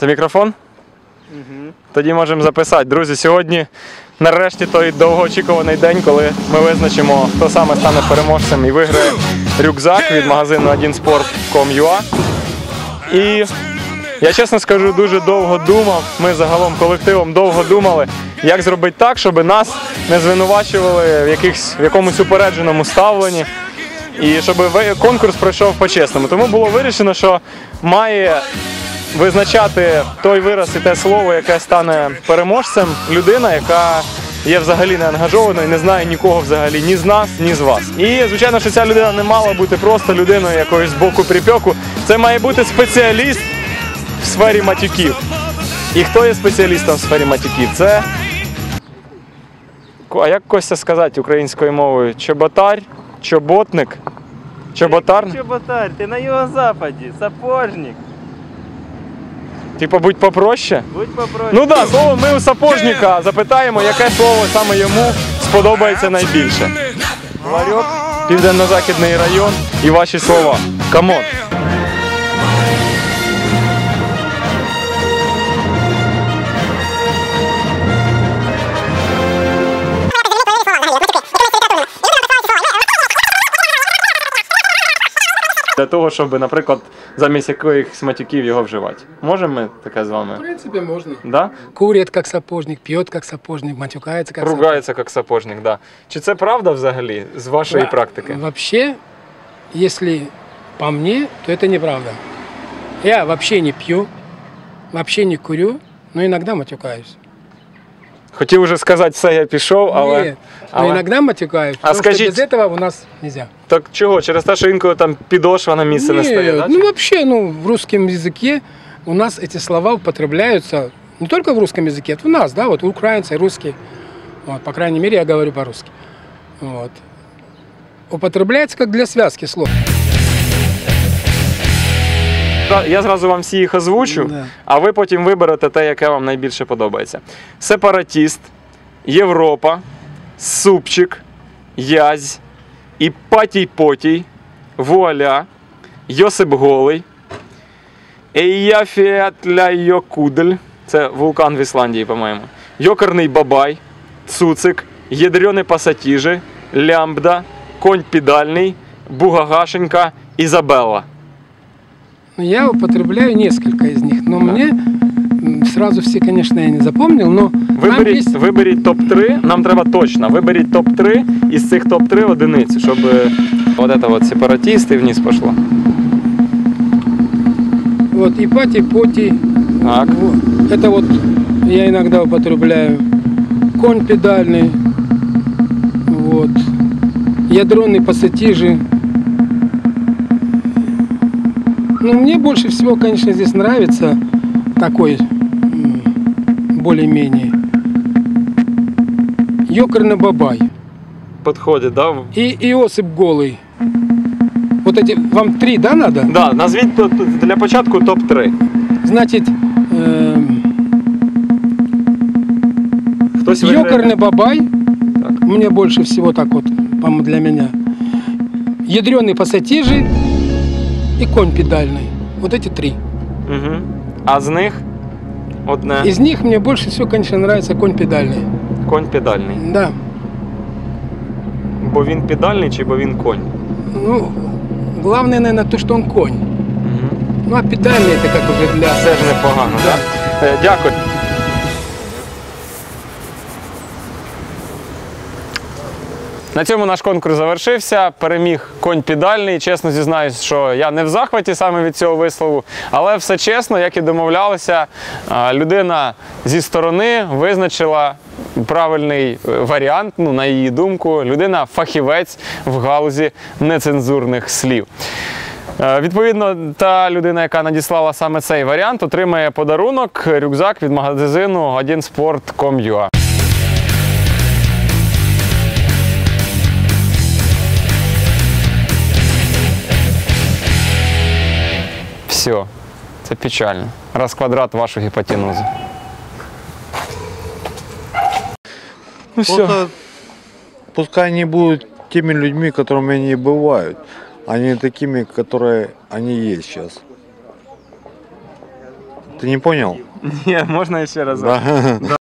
Це мікрофон? Тоді можемо записати. Друзі, сьогодні нарешті той довгоочікуваний день, коли ми визначимо, хто саме стане переможцем і виграє рюкзак від магазину 1sport.com.ua. І я чесно скажу, дуже довго думав. Ми загалом колективом довго думали, як зробити так, щоб нас не звинувачували в, якихось, в якомусь упередженому ставленні. І щоб конкурс пройшов по-чесному. Тому було вирішено, що має визначати той вираз і те слово, яке стане переможцем, людина, яка є взагалі не ангажованою, не знає нікого взагалі ні з нас, ні з вас. І звичайно, що ця людина не мала бути просто людиною якоюсь з боку припеку. Це має бути спеціаліст в сфері матюків. І хто є спеціалістом в сфері матюків? Це. А як Костя сказати українською мовою? Чоботар, чоботник, чоботар? Чоботарь, ти на юго-западі, сапожник. Типа будь попроще. Будь попроще. Ну так, да, слово ми у сапожника запитаємо, яке слово саме йому сподобається найбільше. Ларьок, Південно-Західний район і ваші слова. Камон. Для того, щоб, наприклад, замість якихось матюків його вживати. Можемо ми таке з В вами? принципе, можно. Да? Курит как сапожник, пьет как сапожник, матюкается как Ругається як сапожник, да. Чи це правда взагалі з вашої сапожник. практики? Вообще, если по мне, то это неправда. Я вообще не пью, вообще не курю, но иногда матюкаюсь. Хотів уже сказати все, я пішов, але. Нет, але- но иногда матюкаюсь, А потому скажите- что без этого у нас нельзя. Так чого? Через те, що інколи там підошва на місце не стає, да? ну вообще, ну, в русском языке у нас эти слова употребляются не только в русском языке, это у нас, да, вот украинцы, русские, вот, по крайней мере, я говорю по-русски, вот. Употребляется как для связки слов. Я зразу вам всі їх озвучу, Да. а ви потім виберете те, яке вам найбільше подобається. Сепаратіст, Європа, Супчик, Язь, Іпатій Потій, Вуаля, Йосип Голий, Еяфіатля Йокудель, це вулкан в Ісландії, по-моєму. Йокерний Бабай, Цуцик, Єдрьони Пасатіжи, Лямбда, Конь Підальний, Бугагашенька, Ізабелла. Ну, Я употребляю несколько из них, но мне м, сразу все, конечно, я не запомнил, но там Виберіть, есть виберіть топ-3, нам треба точно. Виберіть топ-3 із цих топ-3 одиниці, щоб е, от это вот сепаратісти вниз пішло. вот Ипатий, Потий, Так. вот. это вот я иногда употребляю. Конь педальный, вот. Ядронный пассатижи. Ну, мне больше всего, конечно, здесь нравится такой м, более-менее. Ёкарный бабай. Підходить, да? И Иосип голый. Вот эти, вам три, да, надо? Да, назвіть тут для початку топ-3. Значит, эм, Хтось виграє. ёкарный бабай. Так. Мне больше всего так вот, по-моему, для меня. Ядреный пассатижи и конь педальный. Вот эти три. Угу. А з них одне Из них мне больше всего, конечно, нравится конь педальный. конь педальний. Да. Бо він педальний чи бо він конь? Ну, главное, наверное, то, что он конь. Угу. Ну, а педальный это как уже для... Це ж непогано, Да. так? Е, Дякую. На цьому наш конкурс завершився. Переміг конь підальний. Чесно зізнаюсь, що я не в захваті саме від цього вислову, але все чесно, як і домовлялися, людина зі сторони визначила правильний е, варіант, ну, на її думку. Людина фахівець в галузі нецензурних слів. Е, Відповідно, та людина, яка надіслала саме цей варіант, отримає подарунок рюкзак від магазину 1sport.com.ua. Все, це печально. Раз квадрат вашу гіпотенузу. Ну все. Просто пускай они будут теми людьми, которыми они бывают, а не такими, которые они есть сейчас. Ты не понял? Ні, можна ще раз. Да.